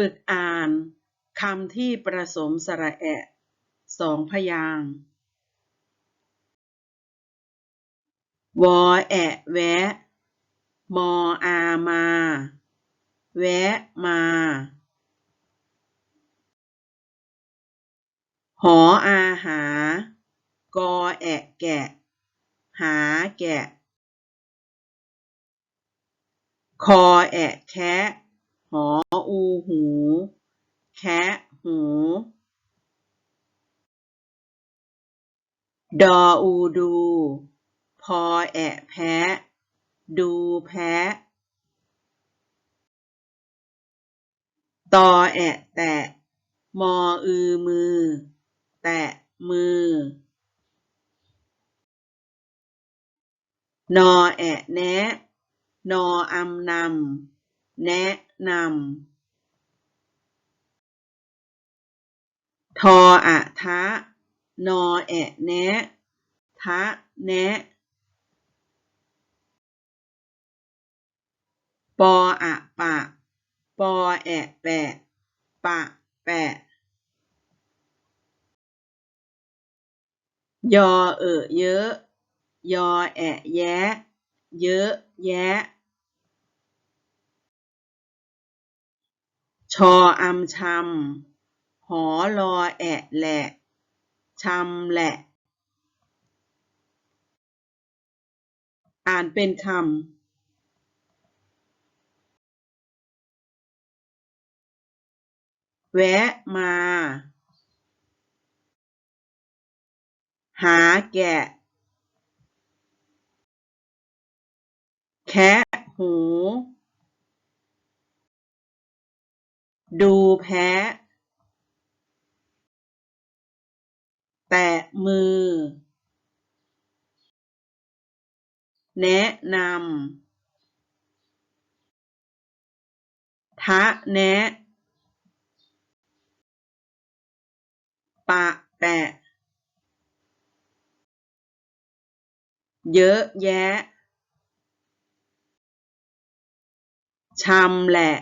ฝึกอ่านคำที่ประสมสระแอะสองพยางค์วอแอะแวะ มออามา แวะมา หออาหา กอแอะแกะ หาแกะ คอแอะแคะ หออูหู แคะหูดออูดู พอแอะแพะ ดูแพะตอแอะแตะ มออือมือ แตะมือนอแอะแนะ นออำนำ แนะนำทออะทะ นอแอะแนะทะแนะปออะปะ ปอแอะแปะ ปะแปะ ยอเอเยอะ ยอแอะแยะ เยอะแยะ ชออำชำหอลอแอะแหละชำแหละ อ่านเป็นคำแวะมา หาแกะ แคะหู ดูแพะแตะมือ แนะนำทะแนะ ปะแปะเยอะแยะชำแหละ